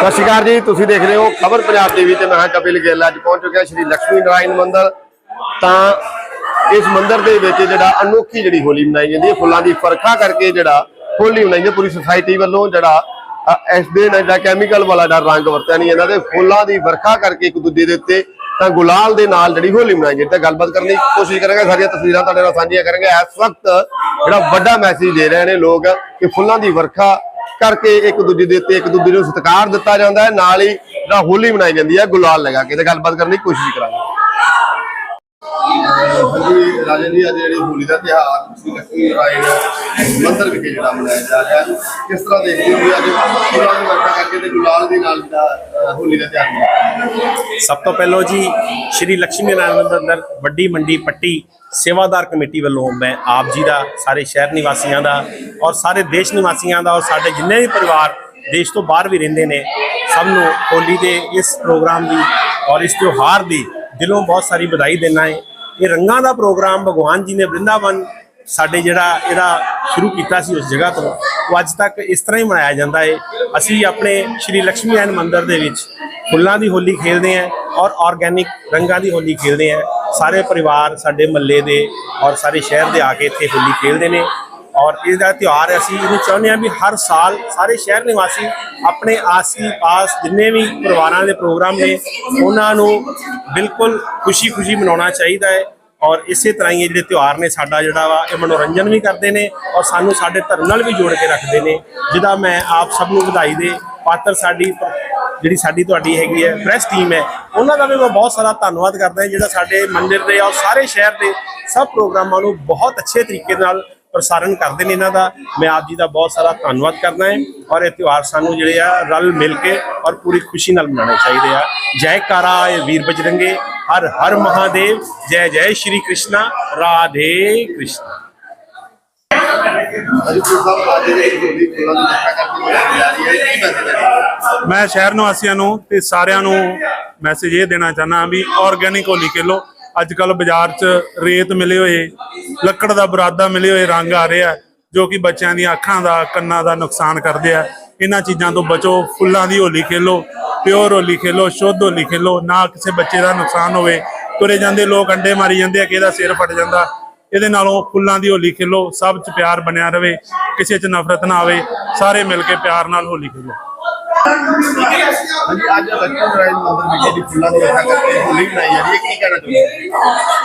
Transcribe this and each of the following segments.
ਸਤਿ ਸ਼੍ਰੀ ਅਕਾਲ ਜੀ ਤੁਸੀਂ ਦੇਖ ਰਹੇ ਹੋ ਖਬਰ ਪੰਜਾਬ ਟੀਵੀ ਤੇ। ਮੈਂ ਹਾਂ ਕਪਿਲ ਗਿੱਲ ਅੱਜ ਪਹੁੰਚ ਚੁੱਕਿਆ ਸ਼੍ਰੀ ਲక్ష్ਮੀ ਨਾਰਾਇਣ ਮੰਦਿਰ। ਤਾਂ ਇਸ ਮੰਦਿਰ ਦੇ ਵਿੱਚ ਜਿਹੜਾ ਅਨੋਖੀ ਜਿਹੜੀ ਹੋਲੀ ਮਨਾਈ ਜਾਂਦੀ ਹੈ ਫੁੱਲਾਂ ਦੀ ਫਰਖਾ ਕਰਕੇ ਜਿਹੜਾ ਹੋਲੀ ਮਨਾਈ ਜਾਂਦੀ ਹੈ ਪੂਰੀ ਸੁਸਾਇਟੀ ਵੱਲੋਂ ਜਿਹੜਾ ਅ, ਇਸ ਦੇ ਨਾਲ ਜਿਹੜਾ ਕੈਮੀਕਲ ਵਾਲਾ ਜਿਹੜਾ ਰੰਗ ਵਰਤਿਆ ਨਹੀਂ ਜਾਂਦਾ ਤੇ ਫੁੱਲਾਂ ਦੀ ਵਰਖਾ ਕਰਕੇ ਇੱਕ ਦੂਜੇ ਦੇ ਉੱਤੇ ਤਾਂ ਗੁਲਾਲ ਦੇ ਨਾਲ ਜਿਹੜੀ ਹੋਲੀ ਮਨਾਈ ਜਾਂਦੀ ਤਾਂ ਗੱਲਬਾਤ ਕਰਨ ਦੀ ਕੋਸ਼ਿਸ਼ ਕਰਾਂਗੇ ਸਾਰੀਆਂ ਤਸਵੀਰਾਂ ਤੁਹਾਡੇ ਨਾਲ ਸਾਂਝੀਆਂ ਕਰਾਂਗੇ। ਇਸ ਵਕਤ ਜਿਹੜਾ ਵੱਡਾ ਮੈਸੇਜ ਦੇ ਰਹੇ ਨੇ ਲੋਕ ਕਿ ਫੁੱਲਾਂ ਦੀ ਵਰਖਾ ਕਰਕੇ ਇੱਕ ਦੂਜੇ ਦੇ ਉੱਤੇ ਇੱਕ ਦੂਜੇ ਨੂੰ ਸਤਿਕਾਰ ਦਿੱਤਾ ਜਾਂਦਾ ਹੈ। ਨਾਲ ਹੀ ਜਿਹੜਾ ਹੋਲੀ ਮਨਾਈ ਜਾਂਦੀ ਹੈ, ਗੁਲਾਲ ਲਗਾ ਕੇ ਤੇ ਗੱਲਬਾਤ ਕਰਨ ਦੀ ਕੋਸ਼ਿਸ਼ ਕਰਾਂਗੇ। ਹਾਂਜੀ ਰਾਜਨ ਜੀ, ਅੱਜ ਜਿਹੜੀ ਹੋਲੀ ਦਾ ਤਿਉਹਾਰ ਸ੍ਰੀ ਲక్ష్ਮੀ ਨਾਰਾਇਣ ਮੰਦਰ ਵਿਖੇ ਜਿਹੜਾ ਮਨਾਇਆ ਜਾ ਰਿਹਾ ਕਿਸ ਤਰ੍ਹਾਂ ਦੇਖਦੇ ਹੋ ਅੱਜ ਫੁੱਲਾਂ ਦੀ ਵਰਖਾ ਕਰਕੇ ਤੇ ਗੁਲਾਲ ਦੇ ਨਾਲ ਜਿਹੜਾ ਹੋਲੀ ਦਾ ਤਿਉਹਾਰ ਮਨਾਇਆ ਸਭ ਤੋਂ ਪਹਿਲਾਂ ਜੀ, ਸ਼੍ਰੀ ਲక్ష్ਮੀ ਨਾਰਾਇਣ ਮੰਦਿਰ ਅੰਦਰ ਵੱਡੀ ਮੰਡੀ ਪੱਟੀ ਸੇਵਾਦਾਰ ਕਮੇਟੀ ਵੱਲੋਂ ਮੈਂ ਆਪ ਜੀ ਦਾ, ਸਾਰੇ ਸ਼ਹਿਰ ਨਿਵਾਸੀਆਂ ਦਾ ਔਰ ਸਾਰੇ ਦੇਸ਼ ਨਿਵਾਸੀਆਂ ਦਾ ਔਰ ਸਾਡੇ ਜਿੰਨੇ ਵੀ ਪਰਿਵਾਰ ਦੇਸ਼ ਤੋਂ ਬਾਹਰ ਵੀ ਰਹਿੰਦੇ ਨੇ, ਸਭ ਨੂੰ ਹੋਲੀ ਦੇ ਇਸ ਪ੍ਰੋਗਰਾਮ ਦੀ ਔਰ ਇਸ ਤਿਉਹਾਰ ਦੀ ਦਿਲੋਂ ਬਹੁਤ ਸਾਰੀ ਵਧਾਈ ਦੇਣਾ ਹੈ। ਇਹ ਰੰਗਾਂ ਦਾ ਪ੍ਰੋਗਰਾਮ ਭਗਵਾਨ ਜੀ ਨੇ ਬ੍ਰਿੰਦਾਵਨ ਸਾਡੇ ਜਿਹੜਾ, ਇਹਦਾ ਸ਼ੁਰੂ ਕੀਤਾ ਸੀ ਉਸ ਜਗ੍ਹਾ ਤੋਂ। ਉਹ ਅੱਜ ਤੱਕ ਇਸ ਤਰ੍ਹਾਂ ਹੀ ਮਨਾਇਆ ਜਾਂਦਾ ਹੈ ਅਸੀਂ ਆਪਣੇ ਸ਼੍ਰੀ ਲక్ష్ਮੀ ਨਾਰਾਇਣ ਮੰਦਿਰ ਦੇ ਵਿੱਚ ਫੁੱਲਾਂ ਦੀ ਹੋਲੀ ਖੇਡਦੇ ਆਂ ਔਰ ਆਰਗੈਨਿਕ ਰੰਗਾਂ ਦੀ ਹੋਲੀ ਖੇਡਦੇ ਆਂ। ਸਾਰੇ ਪਰਿਵਾਰ, ਸਾਡੇ ਮਹੱਲੇ ਦੇ ਔਰ ਸਾਰੇ ਸ਼ਹਿਰ ਦੇ ਆ ਕੇ ਇੱਥੇ ਹੋਲੀ ਖੇਡਦੇ ਨੇ। ਔਰ ਇਹਦਾ ਤਿਉਹਾਰ ਅਸੀਂ ਇਹਨੂੰ ਚਾਹੁੰਦੇ ਹਾਂ ਵੀ ਹਰ ਸਾਲ ਸਾਰੇ ਸ਼ਹਿਰ ਨਿਵਾਸੀ ਆਪਣੇ ਆਸੀ ਪਾਸ ਜਿੰਨੇ ਵੀ ਪਰਿਵਾਰਾਂ ਦੇ ਪ੍ਰੋਗਰਾਮ ਨੇ, ਉਹਨਾਂ ਨੂੰ ਬਿਲਕੁਲ ਖੁਸ਼ੀ-ਖੁਸ਼ੀ ਮਨਾਉਣਾ ਚਾਹੀਦਾ ਹੈ ਔਰ ਇਸੇ ਤਰ੍ਹਾਂ ਹੀ ਇਹ ਜਿਹੜੇ ਤਿਉਹਾਰ ਨੇ, ਸਾਡਾ ਜਿਹੜਾ ਵਾ, ਇਹ ਮਨੋਰੰਜਨ ਵੀ ਕਰਦੇ ਨੇ ਔਰ ਸਾਨੂੰ ਸਾਡੇ ਧਰਮ ਨਾਲ ਵੀ ਜੋੜ ਕੇ ਰੱਖਦੇ ਨੇ, ਜਿਹਦਾ ਮੈਂ ਆਪ ਸਭ ਨੂੰ ਵਧਾਈ ਦੇ, ਪਾਤਰ ਸਾਡੀ, ਜਿਹੜੀ ਸਾਡੀ ਤੁਹਾਡੀ ਹੈਗੀ ਹੈ ਪ੍ਰੈਸ ਟੀਮ ਹੈ, ਉਹਨਾਂ ਦਾ ਵੀ ਮੈਂ ਬਹੁਤ ਸਾਰਾ ਧੰਨਵਾਦ ਕਰਦਾ ਜਿਹੜਾ ਸਾਡੇ ਮੰਦਿਰ ਦੇ ਔਰ ਸਾਰੇ ਸ਼ਹਿਰ ਦੇ ਸਭ ਪ੍ਰੋਗਰਾਮਾਂ ਨੂੰ ਬਹੁਤ ਅੱਛੇ ਤਰੀਕੇ ਨਾਲ ਪ੍ਰਸਾਰਣ ਕਰਦੇ ਨੇ ਇਹਨਾਂ ਦਾ। ਮੈਂ ਆਪ ਜੀ ਦਾ ਬਹੁਤ ਸਾਰਾ ਧੰਨਵਾਦ ਕਰਦਾ ਹੈ ਔਰ ਇਹ ਤਿਉਹਾਰ ਸਾਨੂੰ ਜਿਹੜੇ ਆ ਰਲ ਮਿਲ ਕੇ ਔਰ ਪੂਰੀ ਖੁਸ਼ੀ ਨਾਲ ਮਨਾਉਣੇ ਚਾਹੀਦੇ ਆ। ਜੈਕਾਰਾ ਇਹ ਵੀਰ ਬਜਰੰਗੇ, ਹਰ ਹਰ ਮਹਾਦੇਵ, ਜੈ ਜੈ ਸ਼੍ਰੀ ਕ੍ਰਿਸ਼ਨਾ, ਰਾਧੇ ਕ੍ਰਿਸ਼ਨਾ। ਮੈਂ ਸ਼ਹਿਰ ਨਿਵਾਸੀਆਂ ਨੂੰ ਤੇ ਸਾਰਿਆਂ ਨੂੰ ਮੈਸੇਜ ਇਹ ਦੇਣਾ ਚਾਹਨਾ ਵੀ ਆਰਗੈਨਿਕ ਹੋਲੀ ਖੇਲੋ। ਅੱਜ ਕੱਲ ਬਾਜ਼ਾਰ 'ਚ ਰੇਤ ਮਿਲੇ ਹੋਏ, ਲੱਕੜ ਦਾ ਬਰਾਦਾ ਮਿਲੇ ਹੋਏ, ਰੰਗ ਆ ਰਿਹਾ ਜੋ ਕਿ ਬੱਚਿਆਂ ਦੀਆਂ ਅੱਖਾਂ ਦਾ, ਕੰਨਾਂ ਦਾ ਨੁਕਸਾਨ ਕਰਦੇ ਆ। ਇਹਨਾਂ ਚੀਜ਼ਾਂ ਤੋਂ ਬਚੋ, ਫੁੱਲਾਂ ਦੀ ਹੋਲੀ ਖੇਲੋ, ਪਿਓਰ ਹੋਲੀ ਖੇਲੋ, ਸ਼ੁੱਧ ਹੋਲੀ ਖੇਲੋ, ਨਾ ਕਿਸੇ ਬੱਚੇ ਦਾ ਨੁਕਸਾਨ ਹੋਵੇ। ਤੁਰੇ ਜਾਂਦੇ ਲੋਕ ਅੰਡੇ ਮਾਰੀ ਜਾਂਦੇ ਆ ਕਿ ਇਹਦਾ ਸਿਰ ਫਟ ਜਾਂਦਾ। ਇਹਦੇ ਨਾਲੋਂ ਫੁੱਲਾਂ ਦੀ ਹੋਲੀ ਖੇਲੋ, ਸਭ 'ਚ ਪਿਆਰ ਬਣਿਆ ਰਵੇ, ਕਿਸੇ 'ਚ ਨਫ਼ਰਤ ਨਾ ਆਵੇ, ਸਾਰੇ ਮਿਲ ਕੇ ਪਿਆਰ ਨਾਲ ਹੋਲੀ ਖੇਲੋ।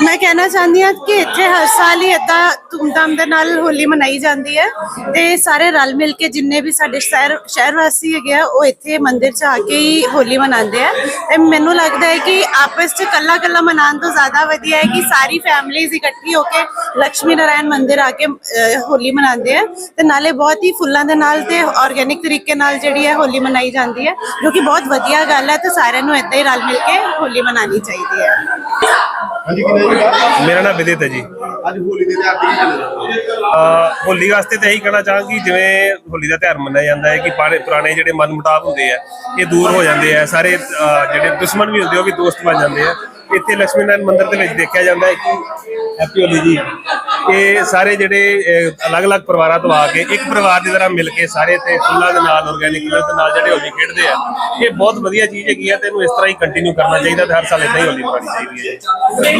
ਮੈਂ ਕਹਿਣਾ ਚਾਹੁੰਦੀ ਹਾਂ ਕਿ ਇੱਥੇ ਹਰ ਸਾਲ ਹੀ ਇਦਾਂ ਧੂਮਧਾਮ ਦੇ ਨਾਲ ਹੋਲੀ ਮਨਾਈ ਜਾਂਦੀ ਹੈ ਤੇ ਸਾਰੇ ਰਲ ਮਿਲ ਕੇ ਜਿੰਨੇ ਵੀ ਸਾਡੇ ਸ਼ਹਿਰ ਸ਼ਹਿਰ ਵਾਸੀ ਹੈਗੇ ਆ, ਉਹ ਇੱਥੇ ਮੰਦਿਰ 'ਚ ਆ ਕੇ ਹੀ ਹੋਲੀ ਮਨਾਉਂਦੇ ਆ। ਤੇ ਮੈਨੂੰ ਲੱਗਦਾ ਹੈ ਕਿ ਆਪਸ 'ਚ ਕੱਲਾ ਕੱਲਾ ਮਨਾਉਣ ਤੋਂ ਜ਼ਿਆਦਾ ਵਧੀਆ ਹੈ ਕਿ ਸਾਰੀ ਫੈਮਿਲੀਜ਼ ਇਕੱਠੀ ਹੋ ਕੇ ਲక్ష్ਮੀ ਨਾਰਾਇਣ ਮੰਦਿਰ ਆ ਕੇ ਹੋਲੀ ਮਨਾਉਂਦੇ ਆ। ਤੇ ਨਾਲੇ ਬਹੁਤ ਹੀ ਫੁੱਲਾਂ ਦੇ ਨਾਲ ਤੇ ਆਰਗੈਨਿਕ ਤਰੀਕੇ ਨਾਲ ਜਿਹੜੀ ਹੈ ਹੋਲੀ ਮਨਾਈ ਜਾਂਦੀ ਹੈ, ਜੋ ਕਿ ਬਹੁਤ ਵਧੀਆ ਗੱਲ ਹੈ ਤੇ ਸਾਰਿਆਂ ਨੂੰ ਏਦਾਂ ਹੀ ਰਲ ਮਿਲ ਕੇ ਹੋਲੀ ਮਨਾਉਣੀ ਚਾਹੀਦੀ ਹੈ। ਹਾਂਜੀ ਮੇਰਾ ਨਾਮ ਵਿਦਿਤ ਹੈ ਜੀ। ਅੱਜ ਹੋਲੀ ਦੇ ਤਿਉਹਾਰ ਹੋ ਅਹ ਹੋਲੀ ਵਾਸਤੇ ਤਾਂ ਇਹੀ ਕਹਿਣਾ ਚਾਹਾਂਗੀ ਜਿਵੇਂ ਹੋਲੀ ਦਾ ਤਿਉਹਾਰ ਮੰਨਿਆ ਜਾਂਦਾ ਹੈ ਕਿ ਪਾੜੇ ਪੁਰਾਣੇ ਜਿਹੜੇ ਮਨਮੁਟਾਵ ਹੁੰਦੇ ਆ ਇਹ ਦੂਰ ਹੋ ਜਾਂਦੇ ਆ। ਸਾਰੇ ਅਹ ਜਿਹੜੇ ਦੁਸ਼ਮਣ ਵੀ ਹੁੰਦੇ ਆ, ਉਹ ਵੀ ਦੋਸਤ ਬਣ ਜਾਂਦੇ ਆ। ਇੱਥੇ ਲక్ష్ਮੀ ਨਾਰਾਇਣ ਮੰਦਿਰ ਦੇ ਵਿੱਚ ਦੇਖਿਆ ਜਾਂਦਾ ਹੈ ਕਿ ਹੈਪੀ ਹੋਲੀ ਜੀ। ਕਿ ਸਾਰੇ ਜਿਹੜੇ ਅਲੱਗ-ਅਲੱਗ ਪਰਿਵਾਰਾਂ ਤੋਂ ਆ ਕੇ ਇੱਕ ਪਰਿਵਾਰ ਦੀ ਤਰ੍ਹਾਂ ਮਿਲ ਕੇ ਸਾਰੇ ਤੇ ਫੁੱਲਾਂ ਦੇ ਨਾਲ ਆਰਗੈਨਿਕ ਕਲਰ ਦੇ ਨਾਲ ਜਿਹੜੇ ਹੋਲੀ ਖੇਡਦੇ ਆ, ਇਹ ਬਹੁਤ ਵਧੀਆ ਚੀਜ਼ ਹੈਗੀ ਆ ਤੇ ਇਹਨੂੰ ਇਸ ਤਰ੍ਹਾਂ ਹੀ ਕੰਟੀਨਿਊ ਕਰਨਾ ਚਾਹੀਦਾ ਤੇ ਹਰ ਸਾਲ ਇਦਾਂ ਹੀ ਹੋਲੀ ਮਨਾਉਣੀ ਚਾਹੀਦੀ ਹੈ